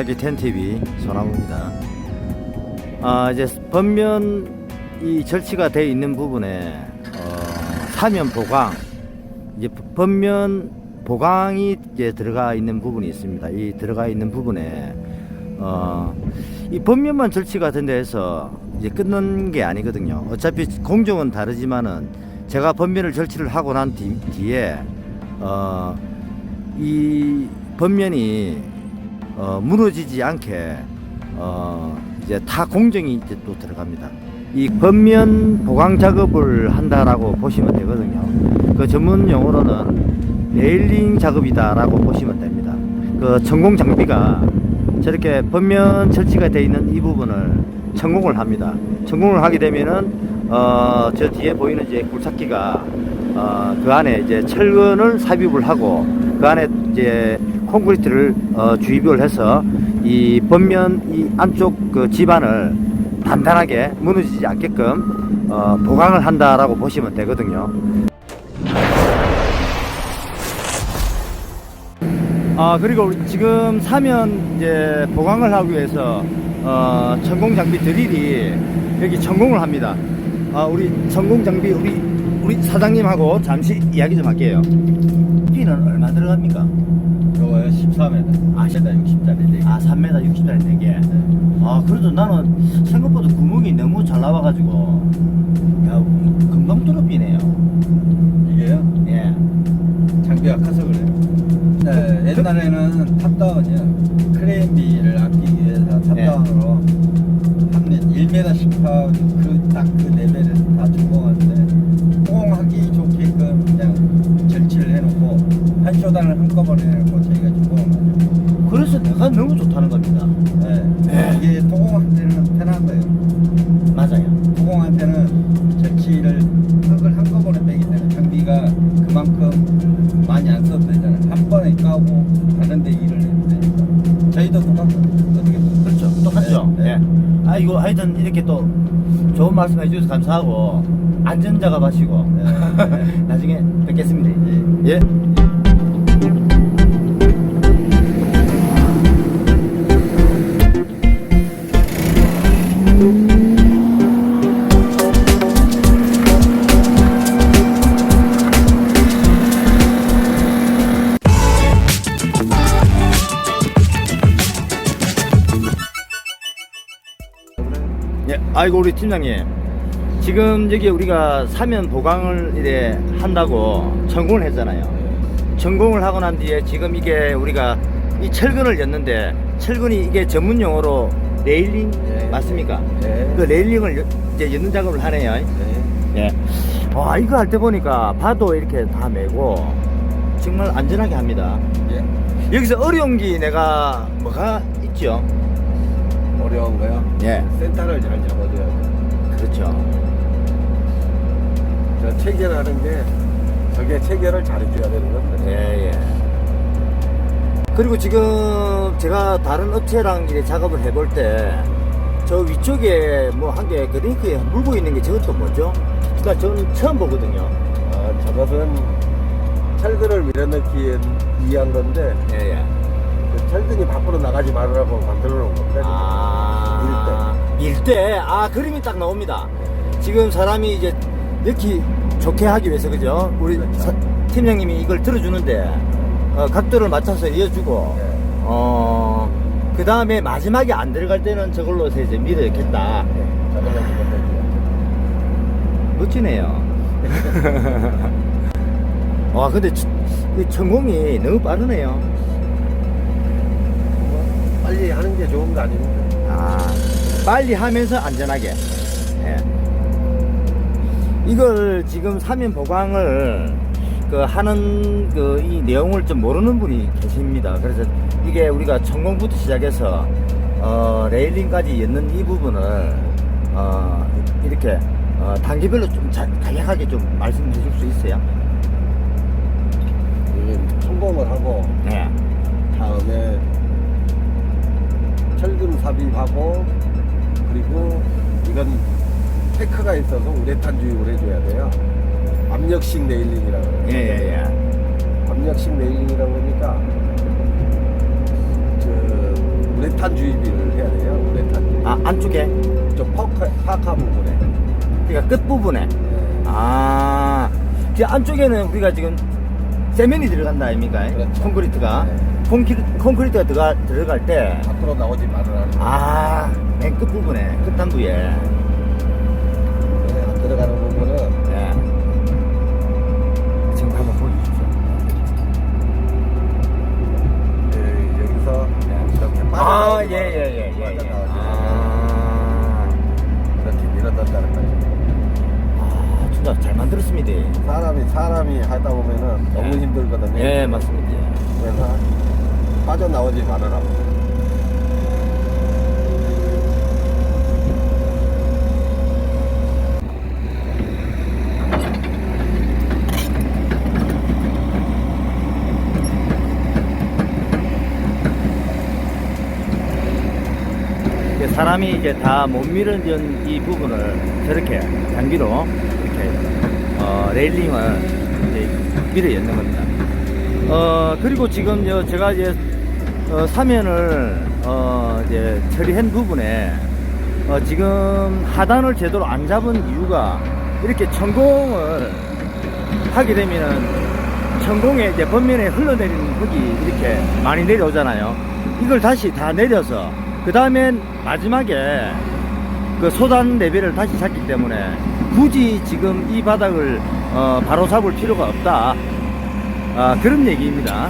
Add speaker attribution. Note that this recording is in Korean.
Speaker 1: 천공장비 텐TV 소나무입니다. 아, 이제 번면 이 절치가 되어 있는 부분에 어, 사면 보강 이제 번면 보강이 이제 들어가 있는 부분이 있습니다. 이 들어가 있는 부분에 어, 이 번면만 절치가 된다 해서 이제 끊는 게 아니거든요. 어차피 공정은 다르지만은 제가 번면을 절치를 하고 난 뒤, 뒤에 어, 이 번면이 어, 무너지지 않게 어, 이제 타 공정이 이제 또 들어갑니다. 이 번면 보강 작업을 한다라고 보시면 되거든요. 그 전문 용어로는 레일링 작업이다라고 보시면 됩니다. 그 전공 장비가 저렇게 번면 설치가 되어 있는 이 부분을 천공을 합니다. 천공을 하게 되면은 어, 저 뒤에 보이는 이제 굴착기가 어, 그 안에 이제 철근을 삽입을 하고 그 안에 이제 콘크리트를 어, 주입을 해서 이 번면 이 안쪽 그 집안을 단단하게 무너지지 않게끔 어, 보강을 한다라고 보시면 되거든요. 아 그리고 지금 사면 이제 보강을 하기 위해서 어, 전공 장비 드릴이 여기 전공을 합니다. 아 우리 전공 장비 우리 우리 사장님하고 잠시 이야기 좀 할게요. 피는 얼마 들어갑니까?
Speaker 2: 요거요 14m.
Speaker 1: 아,
Speaker 2: 60짜리.
Speaker 1: 아 3m 60짜리 4개. 아 그래도 나는 생각보다 구멍이 너무 잘 나와가지고 야 금방 뚫어비네요.
Speaker 2: 이게요?
Speaker 1: 예.
Speaker 2: 장비가 커서 그래요. 네, 옛날에는 탑다운이요. 크레인비를 아끼기 위해서 탑다운으로 한 1m 18, 그, 딱그 레벨을 다 준공하는데, 호응하기 좋게끔 그냥 절치를 해놓고, 한 쇼단을 한꺼번에 해놓고 번에 까고 다른 데 일을 되니까. 저희도 똑같고 어떻게 보면.
Speaker 1: 그렇죠. 똑같죠.
Speaker 2: 네.
Speaker 1: 예. 아 이거 하여튼 이렇게 또 좋은 말씀 해주셔서 감사하고 안전자가 마시고
Speaker 2: 네. 네.
Speaker 1: 나중에 뵙겠습니다.
Speaker 2: 예.
Speaker 1: 예. 예, 아이고 우리 팀장님. 지금 여기 우리가 사면 보강을 이래 한다고 전공을 했잖아요. 전공을 하고 난 뒤에 지금 이게 우리가 이 철근을 였는데 철근이 이게 전문 용어로 레일링
Speaker 2: 예.
Speaker 1: 맞습니까?
Speaker 2: 예.
Speaker 1: 그 레일링을 여- 이제 였는 작업을 하네요.
Speaker 2: 네.
Speaker 1: 예. 와 이거 할 때 보니까 바도 이렇게 다 메고 정말 안전하게 합니다.
Speaker 2: 예.
Speaker 1: 여기서 어려운 게 내가 뭐가 있죠?
Speaker 2: 어려운 거요?
Speaker 1: 예.
Speaker 2: 센터를 잘 잡아줘야 돼요.
Speaker 1: 그렇죠.
Speaker 2: 저 체결하는 게 저게 체결을 잘해줘야 되는 건데.
Speaker 1: 예, 예. 그리고 지금 제가 다른 업체랑 이렇게 작업을 해볼 때, 저 위쪽에 뭐 한 개 그 링크에 물고 있는 게 저것도 뭐죠? 그니까 저는 처음 보거든요.
Speaker 3: 아, 저것은 철근을 밀어넣기 위한 건데
Speaker 1: 예, 예.
Speaker 3: 그 철근이 밖으로 나가지 말으라고 만들어 놓은 겁니다.
Speaker 1: 아, 일대. 아, 그림이 딱 나옵니다. 지금 사람이 이제 이렇게 좋게 하기 위해서, 그죠? 우리
Speaker 3: 그렇죠.
Speaker 1: 사- 팀장님이 이걸 들어주는데, 어, 각도를 맞춰서 이어주고,
Speaker 3: 네.
Speaker 1: 어, 그 다음에 마지막에 안 들어갈 때는 저걸로 해서 이제 밀어야겠다.
Speaker 3: 밀어넣기.
Speaker 1: 멋지네요. 와, 근데 천공이 너무 빠르네요.
Speaker 3: 뭐 빨리 하는 게 좋은 거 아닙니까?
Speaker 1: 아, 빨리 하면서 안전하게. 예. 이걸 지금 사면 보강을 그 하는 그 이 내용을 좀 모르는 분이 계십니다. 그래서 이게 우리가 천공부터 시작해서 어, 레일링까지 엮는 이 부분을 어, 이렇게 어, 단계별로 좀 자, 간략하게 좀 말씀해 줄수 있어요?
Speaker 3: 성공을 하고
Speaker 1: 네.
Speaker 3: 다음에 철근 삽입하고 그리고 이건 테크가 있어서 우레탄 주입을 해줘야 돼요. 압력식 네일링이라고 그래요.
Speaker 1: 예, 예, 예.
Speaker 3: 압력식 네일링이라고 그러니까 저
Speaker 2: 우레탄 주입을 해야 돼요. 우레탄 주입.
Speaker 1: 아 안쪽에
Speaker 2: 저 퍼카, 파카 부분에.
Speaker 1: 그러니까 끝 부분에
Speaker 2: 네.
Speaker 1: 아, 그 안쪽에는 우리가 지금 세면이 들어간다 아닙니까?
Speaker 2: 그렇죠.
Speaker 1: 콘크리트가
Speaker 2: 네.
Speaker 1: 콘크리, 콘크리트가 들어가, 들어갈 때
Speaker 2: 밖으로 나오지 말으라는 거.
Speaker 1: 아, 맨 끝 부분에 끝단부에
Speaker 2: 네, 안 들어가는 부분은
Speaker 1: 네. 지금 한번 보여주십시오.
Speaker 2: 네, 여기서 이렇게
Speaker 1: 아, 예, 예, 예, 예. 예. 아,
Speaker 2: 이렇게.
Speaker 1: 아, 진짜 잘 만들었습니다.
Speaker 2: 사람이 사람이 하다 보면은 너무
Speaker 1: 네.
Speaker 2: 힘들거든요.
Speaker 1: 예, 맞습니다.
Speaker 2: 그래서 빠져나오지 말으라
Speaker 1: 사람이 이제 다 못 밀은 이 부분을 저렇게 장비로 이렇게 어, 레일링을 이제 밀어 였는 겁니다. 어 그리고 지금 저 제가 이제 어, 사면을 어, 이제 처리한 부분에 어, 지금 하단을 제대로 안 잡은 이유가 이렇게 천공을 하게 되면은 천공에 이제 번면에 흘러내리는 흙이 이렇게 많이 내려오잖아요. 이걸 다시 다 내려서 그 다음엔 마지막에 그 소단 레벨을 다시 잡기 때문에 굳이 지금 이 바닥을 어, 바로 잡을 필요가 없다. 아, 그런 얘기입니다.